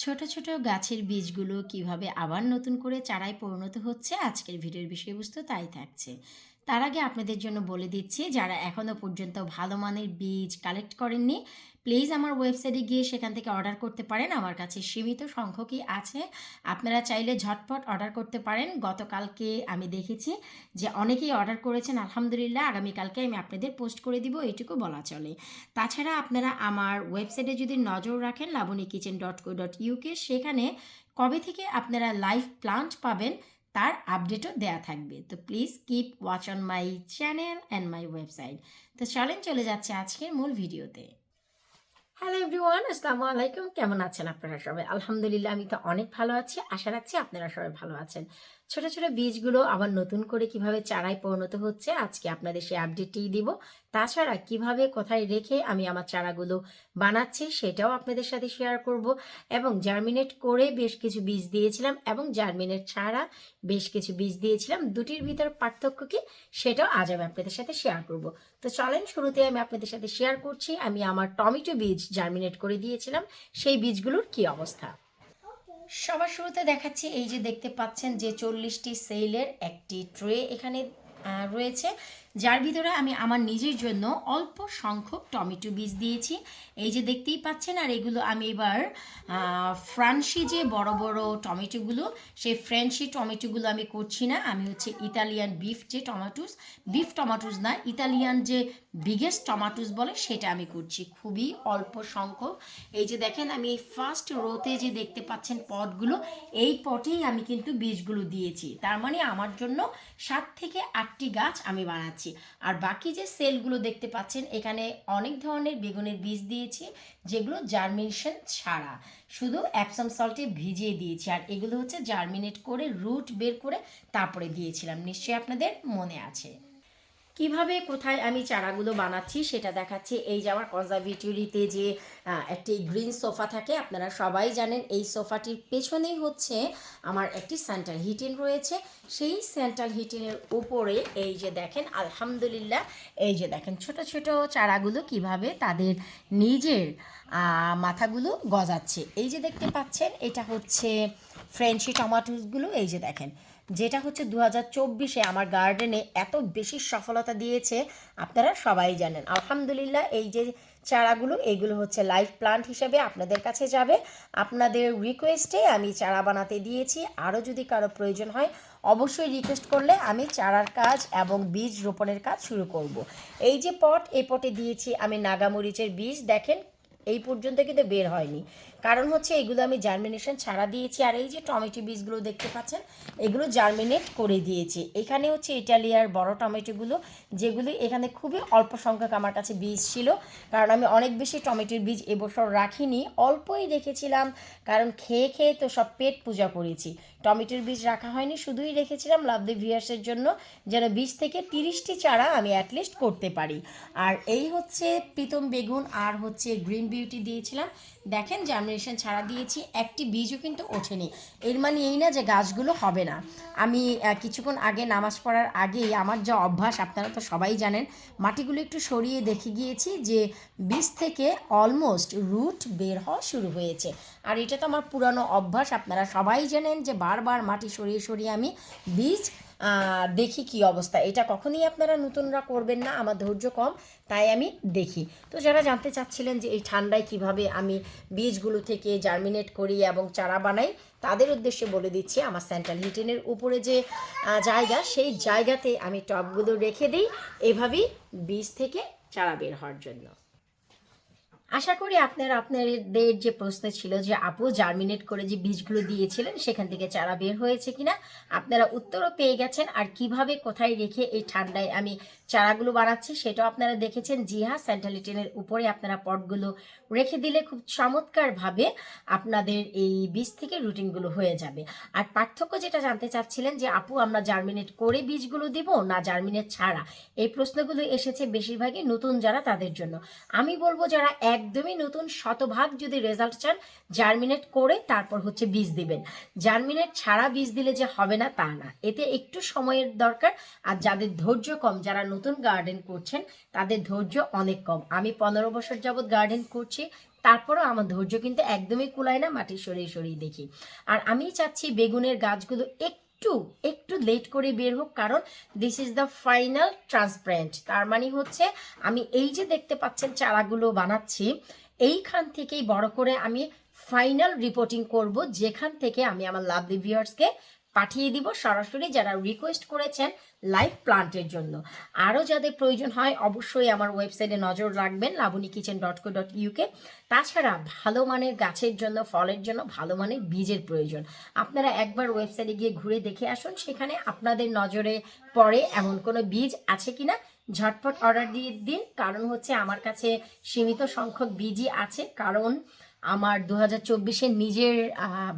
ছোট ছোট গাছের বীজগুলো কীভাবে আবার নতুন করে চারায় পরিণত হচ্ছে আজকের ভিডিওর বিষয়বস্তু তাই থাকছে। তার আগে আপনাদের জন্য বলে দিচ্ছি, যারা এখনও পর্যন্ত ভালো মানের বীজ কালেক্ট করেননি প্লিজ আমার ওয়েবসাইটে গিয়ে সেখান থেকে অর্ডার করতে পারেন। আমার কাছে সীমিত সংখ্যকই আছে। আপনারা চাইলে ঝটপট অর্ডার করতে পারেন। গতকালকে আমি দেখেছি যে অনেকেই অর্ডার করেছেন। আলহামদুলিল্লাহ, আগামীকালকে আমি আপনাদের পোস্ট করে দিব, এইটুকু বলা চলে। তাছাড়া আপনারা আমার ওয়েবসাইটে যদি নজর রাখেন Labani kitchen dot co dot UK সেখানে কবে থেকে আপনারা লাইভ প্লান্ট পাবেন, তার আপডেটও দেয়া থাকবে। তো please keep watch on my channel and my website. তো চলেন, চলে যাচ্ছে আজকের মূল ভিডিওতে। হ্যালো এভরিওয়ান আসসালামু আলাইকুম কেমন আছেন আপনারা সবাই? আলহামদুলিল্লাহ, আমি তো অনেক ভালো আছি। আশা রাখছি আপনারা সবাই ভালো আছেন। ছোট ছোট বীজগুলো আবার নতুন করে কীভাবে চারায় পরিণত হচ্ছে আজকে আপনাদের সেই আপডেটটি দিব। তাছাড়া কীভাবে কোথায় রেখে আমি আমার চারাগুলো বানাচ্ছি সেটাও আপনাদের সাথে শেয়ার করব এবং জার্মিনেট করে বেশ কিছু বীজ দিয়েছিলাম এবং জার্মিনেট ছাড়া বেশ কিছু বীজ দিয়েছিলাম। দুটির ভিতর পার্থক্য কি সেটাও আজ আমি আপনাদের সাথে শেয়ার করব। তো চলেন শুরুতে আমি আপনাদের সাথে শেয়ার করছি। আমি আমার টমেটো বীজ জার্মিনেট করে দিয়েছিলাম। সেই বীজগুলোর কি অবস্থা? সবার শুরুতে দেখাচ্ছি এই যে দেখতে পাচ্ছেন যে চল্লিশটি সেলের একটি ট্রে এখানে রয়েছে, যার ভিতরে আমি আমার নিজের জন্য অল্প সংখ্যক টমেটো বীজ দিয়েছি। এই যে দেখতেই পাচ্ছেন, আর এগুলো আমি এবার ফ্রান্সি যে বড় বড় টমেটোগুলো, সেই ফ্রেঞ্চি টমেটোগুলো আমি করছি না। আমি হচ্ছে ইতালিয়ান বিফ যে টমাটোস বিফ টমাটোস না ইতালিয়ান যে বিগেস্ট টমাটোস বলে, সেটা আমি করছি খুবই অল্প সংখ্যক। এই যে দেখেন, আমি এই ফার্স্ট রোতে যে দেখতে পাচ্ছেন পটগুলো এই পটেই আমি কিন্তু বীজগুলো দিয়েছি। তার মানে আমার জন্য সাত থেকে আটটি গাছ আমি বানাচ্ছি। আর বাকি যে সেলগুলো দেখতে পাচ্ছেন, এখানে অনেক ধরনের বেগুনের বীজ দিয়েছি, যেগুলো জার্মিনেশন ছাড়া। শুধু অ্যাপসাম সল্টে ভিজিয়ে দিয়েছি, আর এগুলো হচ্ছে জার্মিনেট করে, রুট বের করে তারপরে দিয়েছিলাম। নিশ্চয়ই আপনাদের মনে আছে। কীভাবে কোথায় আমি চারাগুলো বানাচ্ছি সেটা দেখাচ্ছি। এই যে আমার কনজারভেটরিতে যে একটি গ্রিন সোফা থাকে, আপনারা সবাই জানেন এই সোফাটির পেছনেই হচ্ছে আমার একটি সেন্ট্রাল হিটিন রয়েছে। সেই সেন্ট্রাল হিটিনের উপরে এই যে দেখেন, আলহামদুলিল্লাহ, এই যে দেখেন ছোট ছোট চারাগুলো কীভাবে তাদের নিজের মাথাগুলো গজাচ্ছে। এই যে দেখতে পাচ্ছেন, এটা হচ্ছে ফ্রেঞ্চি টমাটোসগুলো এই যে দেখেন। যেটা হচ্ছে দু হাজার চব্বিশে আমার গার্ডেনে এত বেশি সফলতা দিয়েছে, আপনারা সবাই জানেন। আলহামদুলিল্লাহ, এই যে চারাগুলো এইগুলো হচ্ছে লাইভ প্লান্ট হিসেবে আপনাদের কাছে যাবে। আপনাদের রিকোয়েস্টে আমি চারা বানাতে দিয়েছি। আরও যদি কারও প্রয়োজন হয়, অবশ্যই রিকোয়েস্ট করলে আমি চারার কাজ এবং বীজ রোপণের কাজ শুরু করব। এই যে পট এই পটে দিয়েছি আমি নাগামরিচের বীজ। দেখেন এই পর্যন্ত কিন্তু বের হয়নি। কারণ হচ্ছে এগুলো আমি জার্মিনেশন ছাড়া দিয়েছি, আর এই যে টমেটো বীজগুলো দেখতে পাচ্ছেন, এগুলো জার্মিনেট করে দিয়েছি। এখানে হচ্ছে ইটালিয়ার বড় টমেটোগুলো, যেগুলি এখানে খুবই অল্প সংখ্যক আমার কাছে বীজ ছিল, কারণ আমি অনেক বেশি টমেটোর বীজ এবছর রাখিনি। অল্পই রেখেছিলাম কারণ খেয়ে খেয়ে তো সব পেট পূজা করেছি। টমেটোর বীজ রাখা হয়নি, শুধুই রেখেছিলাম লাভ দ্য ভিয়ার্সের জন্য যেন বীজ থেকে তিরিশটি চারা আমি অ্যাটলিস্ট করতে পারি। আর এই হচ্ছে প্রীতম বেগুন, আর হচ্ছে গ্রিন বিউটি দিয়েছিলাম। দেখেন জার্মিনেশন ছাড়া দিয়েছি, একটি বীজও কিন্তু ওঠেনি। এর মানে এই না যে গাছগুলো হবে না। আমি কিছুক্ষণ আগে নামাজ পড়ার আগেই আমার যা অভ্যাস, আপনারা তো সবাই জানেন, মাটিগুলো একটু সরিয়ে দেখে গিয়েছি যে বীজ থেকে অলমোস্ট রুট বের হওয়া শুরু হয়েছে। আর এটা তো আমার পুরানো অভ্যাস, আপনারা সবাই জানেন যে বারবার মাটি সরিয়ে সরিয়ে আমি বীজ দেখি কি অবস্থা। এটা কখনোই আপনারা নতুনরা করবেন না, আমার ধৈর্য কম, তাই আমি দেখি। তো যারা জানতে চাচ্ছিলেন যে এই ঠান্ডায় কীভাবে আমি বীজগুলো থেকে জার্মিনেট করি এবং চারা বানাই, তাদের উদ্দেশ্যে বলে দিচ্ছি, আমার সেন্ট্রাল হিটিনের উপরে যে জায়গা, সেই জায়গাতে আমি টবগুলো রেখে দিই, এভাবেই বীজ থেকে চারা বের হওয়ার জন্য। আশা করি আপনারা, আপনাদের যে প্রশ্ন ছিল যে, আপু জার্মিনেট করে যে বীজগুলো দিয়েছিলেন, সেখান থেকে চারা বের হয়েছে কিনা? আপনারা উত্তরও পেয়ে গেছেন। আর কীভাবে, কোথায় রেখে এই ঠান্ডায় আমি চারাগুলো বানাচ্ছি, সেটাও আপনারা দেখেছেন। জিহা সেন্ট্রালিটেনের উপরে আপনারা পটগুলো রেখে দিলে খুব চমৎকারভাবে আপনাদের এই বীজ থেকে রুটিনগুলো হয়ে যাবে। আর পার্থক্য যেটা জানতে চাচ্ছিলেন যে, আপু, আমরা জার্মিনেট করে বীজগুলো দিব না জার্মিনেট ছাড়া? এই প্রশ্নগুলো এসেছে বেশিরভাগই নতুন যারা তাদের জন্য। আমি বলব যারা একদমই নতুন শতভাগ যদি রেজাল্ট চান জার্মিনেট করে তারপর হচ্ছে বীজ দিবেন। জার্মিনেট ছাড়া বীজ দিলে যে হবে না, তা না। এতে একটু সময়ের দরকার, আর যাদের ধৈর্য কম, যারা নতুন গার্ডেন করছেন, তাদের ধৈর্য অনেক কম। আমি পনেরো বছর যাবৎ গার্ডেন করছি, তারপরেও আমার ধৈর্য কিন্তু একদমই কুলায় না, মাটি সরিয়ে সরিয়ে দেখি। আর আমি চাচ্ছি বেগুনের গাছগুলো একটু একটু একটু লেট করে বের হোক, কারণ this is the final transparent তার মানে হচ্ছে, আমি এই যে দেখতে পাচ্ছেন চারাগুলো বানাচ্ছি, এইখান থেকেই বড় করে আমি ফাইনাল রিপোর্টিং করব, যেখান থেকে আমি আমার লাভলি ভিউয়ার্সকে পাঠিয়ে দিব সরাসরি যারা রিকোয়েস্ট করেছেন লাইভ প্লান্টের জন্য। আরও যাদের প্রয়োজন হয়, অবশ্যই আমার ওয়েবসাইটে নজর রাখবেন Labani kitchen dot co dot UK তাছাড়া ভালো মানের গাছের জন্য, ফলের জন্য ভালো মানের বীজের প্রয়োজন। আপনারা একবার ওয়েবসাইটে গিয়ে ঘুরে দেখে আসুন, সেখানে আপনাদের নজরে পড়ে এমন কোনো বীজ আছে কিনা। ঝটপট অর্ডার দিয়ে দিন, কারণ হচ্ছে আমার কাছে সীমিত সংখ্যক বীজই আছে। কারণ আমার দু হাজার চব্বিশে নিজের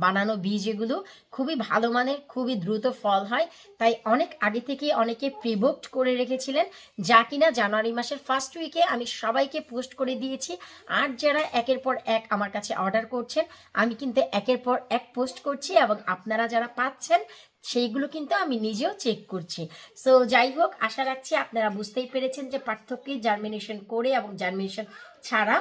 বানানো বীজ এগুলো খুবই ভালো মানের, খুবই দ্রুত ফল হয়। তাই অনেক আগে থেকে অনেকে প্রিবুকড করে রেখেছিলেন, যা কিনা জানুয়ারি মাসের ফার্স্ট উইকে আমি সবাইকে পোস্ট করে দিয়েছি। আর যারা একের পর এক আমার কাছে অর্ডার করছেন, আমি কিন্তু একের পর এক পোস্ট করছি এবং আপনারা যারা পাচ্ছেন, সেইগুলো কিন্তু আমি নিজেও চেক করছি। সো যাই হোক, আশা রাখছি আপনারা বুঝতেই পেরেছেন যে পার্থক্য জার্মিনেশন করে এবং জার্মিনেশন ছাড়া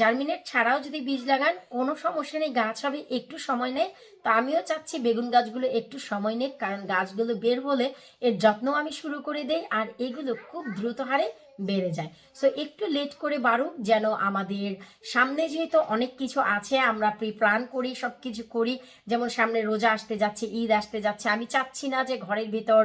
জার্মিনেট ছাড়াও যদি বীজ লাগান কোনো সমস্যা নেই গাছ হবে একটু সময় নেয়। তো আমিও চাচ্ছি বেগুন গাছগুলো একটু সময় নেই কারণ গাছগুলো বের হলে এর যত্ন আমি শুরু করে দেই আর এগুলো খুব দ্রুত হারে বেড়ে যায়। সো একটু লেট করে বাড়ুক যেন আমাদের সামনে যেহেতু অনেক কিছু আছে, আমরা প্রি প্ল্যান করি সব কিছু করি। যেমন সামনে রোজা আসতে যাচ্ছে, ঈদ আসতে যাচ্ছে, আমি চাচ্ছি না যে ঘরের ভিতর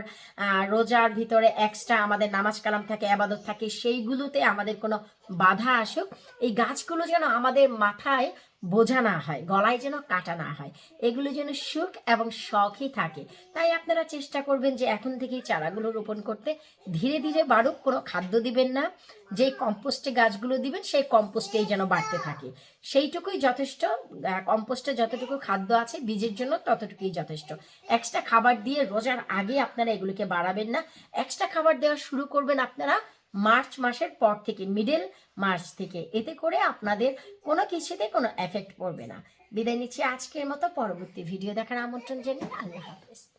রোজার ভিতরে এক্সট্রা আমাদের নামাজ কালাম থাকে, আবাদত থাকে, সেইগুলোতে আমাদের কোনো বাধা আসুক। এই গাছগুলো যেন আমাদের মাথায় বোঝা না হয়, গলায় যেন কাটা না হয়। এগুলো যেন সুখ এবং শখই থাকে। তাই আপনারা চেষ্টা করবেন যে এখন থেকেই চারাগুলো রোপণ করতে। ধীরে ধীরে বাড়ুক, কোনো খাদ্য দিবেন না। যে কম্পোস্টে গাছগুলো দিবেন, সেই কম্পোস্টেই যেন বাড়তে থাকে। সেইটুকুই যথেষ্ট। কম্পোস্টে যতটুকু খাদ্য আছে, বীজের জন্য ততটুকুই যথেষ্ট। এক্সট্রা খাবার দিয়ে রোজার আগে আপনারা এগুলোকে বাড়াবেন না। এক্সট্রা খাবার দেওয়া শুরু করবেন আপনারা মার্চ মাসের পর থেকে মিডল মার্চ থেকে। এতে করে আপনাদের কোনো কিছুতে কোনো এফেক্ট পড়বে না। বিদায় নিচ্ছি আজকের মতো। পরবর্তী ভিডিও দেখার আমন্ত্রণ জানিয়ে আল্লাহ হাফেজ।